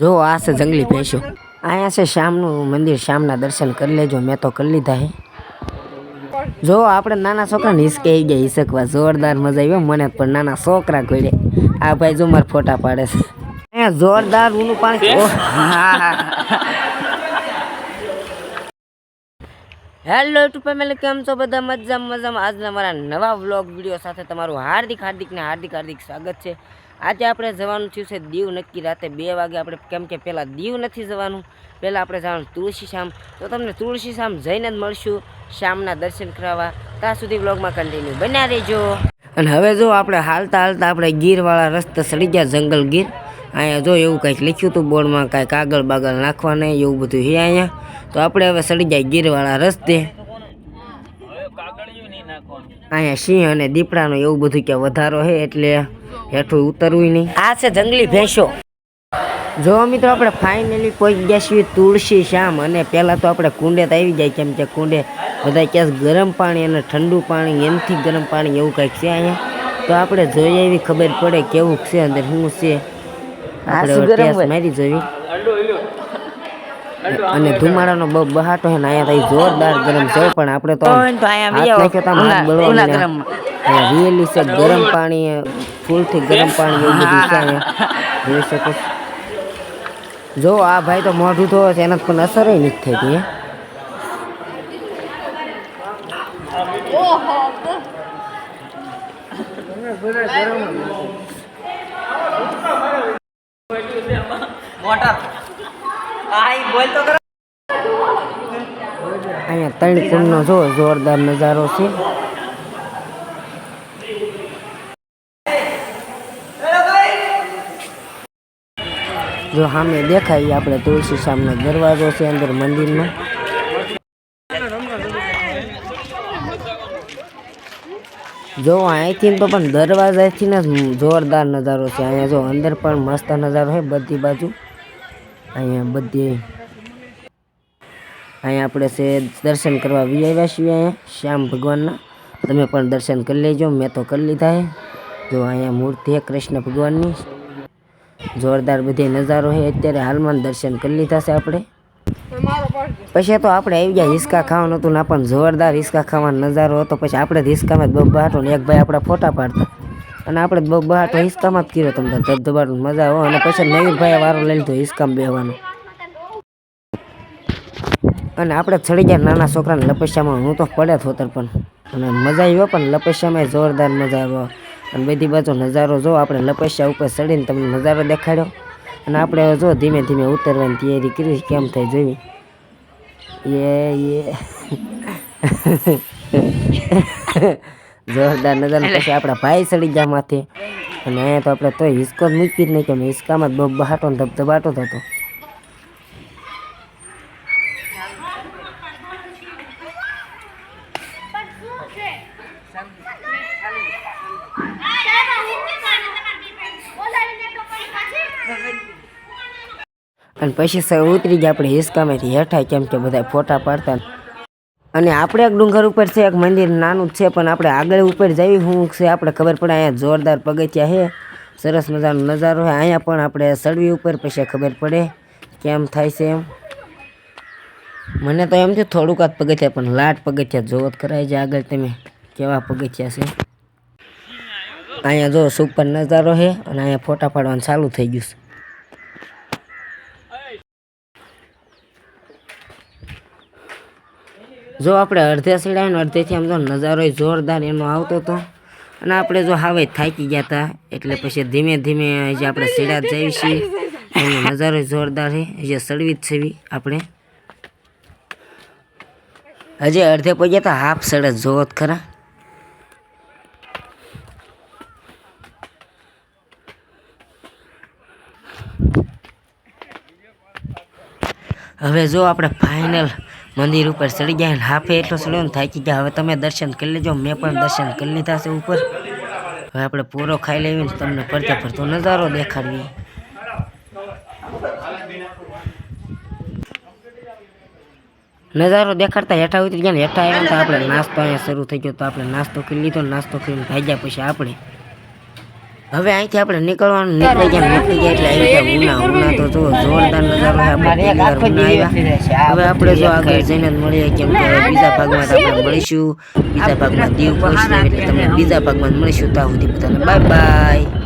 જો આ છે જંગલી ભેંસો. અહીંયા છે શ્યામનું મંદિર શ્યામના દર્શન કરી લેજો મેં તો કરી લીધા હે. જો આપણે નાના છોકરાને હિસકે ગયા હિસકવા. જોરદાર મજા આવી મને પણ નાના છોકરા કોઈડે આ ભાઈ જો મારા ફોટા પાડે છે. અહીંયા જોરદાર ઊનું પાણી. હેલો યુટ્યુબ ફેમિલી કેમ છો બધા? મજા મજામાં. આજના મારા નવા વ્લોગ વીડિયો સાથે તમારું હાર્દિક હાર્દિક ને હાર્દિક હાર્દિક સ્વાગત છે. આજે આપણે જવાનું થયું છે દીવ નક્કી. રાતે બે વાગે આપણે કેમ કે પહેલાં દીવ નથી જવાનું પહેલાં આપણે જવાનું તુલસી શ્યામ તો તમને તુલસી શ્યામ જઈને જ મળશું શ્યામના દર્શન કરાવવા. ત્યાં સુધી વ્લોગમાં કન્ટિન્યુ બન્યા રહેજો. અને હવે જો આપણે હાલતા હાલતા આપણે ગીરવાળા રસ્તે સડી ગયા જંગલ ગીર. અહીંયા જો એવું કંઈક લખ્યું હતું બોર્ડમાં કાંઈ કાગળ બાગળ નાખવા નહીં એવું બધું છે અહીંયા. તો આપણે હવે સડી જાય ગીરવાળા રસ્તે. અહીંયા સિંહ અને દીપડાનો એવું બધું કે વધારો છે એટલે હેઠું ઉતરવું નહીં. આ છે જંગલી ભેંસો. જો મિત્રો આપણે ફાઇનલી કોઈ ગયા તુલસી શ્યામ અને પહેલાં તો આપણે કુંડે તો આવી જાય કેમ કે કુંડે બધા કહે ગરમ પાણી અને ઠંડુ પાણી એનથી ગરમ પાણી એવું કંઈક છે અહીંયા. તો આપણે જોઈએ એવી ખબર પડે કેવું છે અંદર શું છે. આપણે મારી જોવી અને ધુમાડાનો બહુ બહાટો હે ને અહીંયા જોરદાર ગરમ છે પણ આપણે તો રિયલી છે ગરમ પાણી ફૂલથી ગરમ પાણી એવું બધું છે અહીંયા. જોઈ શકો જો આ ભાઈ તો મોઢું થયો છે એના પણ અસર નથી થતી અહીંયા ત્રણ કુંડનો જો જોરદાર નજારો છે. જો સામે દેખાય ઈ આપણે તુલસી સામનો દરવાજો છે અંદર મંદિરનો જો અહીંથી તો પણ દરવાજાથી ને જ જોરદાર નજારો છે. અહીંયા જો અંદર પણ મસ્ત નજારો છે બધી બાજુ. અહીંયા બધી અહીંયા આપણે છે દર્શન કરવા વી આવ્યા છીએ અહીંયા શ્યામ ભગવાનના. તમે પણ દર્શન કરી લેજો, મેં તો કરી લીધા છે. જો અહીંયા મૂર્તિ છે કૃષ્ણ ભગવાનની. જોરદાર બધે નજારો છે અત્યારે હાલમાં દર્શન કરી લીધા છે આપણે. પછી તો આપણે આવી ગયા હિસકા ખાવાનું હતું ને પણ જોરદાર હિસકા ખાવાનો નજારો હતો. પછી આપણે જ હિસકામાં જ બહાટો ને એક ભાઈ આપણા ફોટા પાડતા. અને આપણે જ બહાટો હિસકામાં જ કર્યો તમને ધબધબાટું મજા આવે. અને પછી નવીનભાઈએ વારો લઈ લીધો હિસકામાં બેહવાનો. અને આપણે ચડી ગયા નાના છોકરાને લપસ્યામાં. હું તો પડે થોતર પણ. અને મજા આવ્યો પણ લપસ્યામાં જોરદાર મજા આવ્યો અને બધી બાજુ નજારો જો આપણે લપસ્યા ઉપર ચડીને તમને નજારો દેખાડ્યો. અને આપણે જો ધીમે ધીમે ઉતરવાની તૈયારી કરી કેમ થાય જોઈ એ એ જોરદાર નજારો. પછી આપણા ભાઈ ચડી ગયા માથે. અને તો આપણે તોય હિસકો જ મૂકી જ નહીં કે હિસકામાં જ બહાટો ને ધબધબાટો થતો. અને પછી સર ઉતરી ગયા આપણે હિસકામાંથી હેઠા કેમ કે બધા ફોટા પાડતા અને આપણે એક ડુંગર ઉપર છે, એક મંદિર નાનું જ છે, પણ આપણે આગળ ઉપર જઈ શું છે, આપણે ખબર પડે અહીંયા જોરદાર પગથિયા છે. સરસ મજાનો નજારો છે. અહીંયા પણ આપણે સળવી ઉપર પછી ખબર પડે કેમ થાય છે એમ. મને તો એમ છે, થોડુંક જ પગથિયા, પણ લાટ પગથિયા જોવો જ કરાય છે આગળ તમે કેવા પગથિયા છે. અહીંયા જો સુપર નજારો છે, અને અહીંયા ફોટા પાડવાનું ચાલુ થઈ ગયું છે. જો આપણે અડધે સીડાય ને અડધેથી આમ તો નજારો જોરદાર એનો આવતો હતો અને આપણે જો હવે થાકી ગયા હતા એટલે પછી ધીમે ધીમે જે આપણે સીડા જઈએ છીએ, એનો નજારો જોરદાર છે. જે સળવી જ છે આપણે. હજી અડધે પહોંચ્યા હતા હાફ સડે જોવો જ ખરા. હવે જો આપણે ફાઇનલ મંદિર ઉપર ચડી ગયા અને હાફે એટલો ચડ્યો ને થાકી ગયા હવે તમે દર્શન કરી લેજો, મેં પણ દર્શન કરી લીધા છે ઉપર. હવે આપણે પૂરો ખાઈ લેવી ને તમને ફરતે ફરતો નજારો દેખાડવી. નજારો દેખાડતા હેઠા ઉતરી ગયા ને હેઠા આવ્યા ને તો આપણે નાસ્તો અહીંયા શરૂ થઈ ગયો, તો આપણે નાસ્તો કરી લીધો ને નાસ્તો કરીને ભાગ્યા પછી આપણે હવે અહીંથી આપણે નીકળવાનું નીકળી ગયા નીકળી ગયા એટલે આવી ગયા ઉના ઉના તો જો જોરદાર નજારો આપણે આવ્યા. હવે આપણે જો આગળ જઈને મળીએ કેમ કે બીજા ભાગમાં આપણે મળીશું. બીજા ભાગમાં દીવ પહોંચી જાય એટલે તમને બીજા ભાગમાં મળીશું. ત્યાં સુધી બધાને બાય બાય.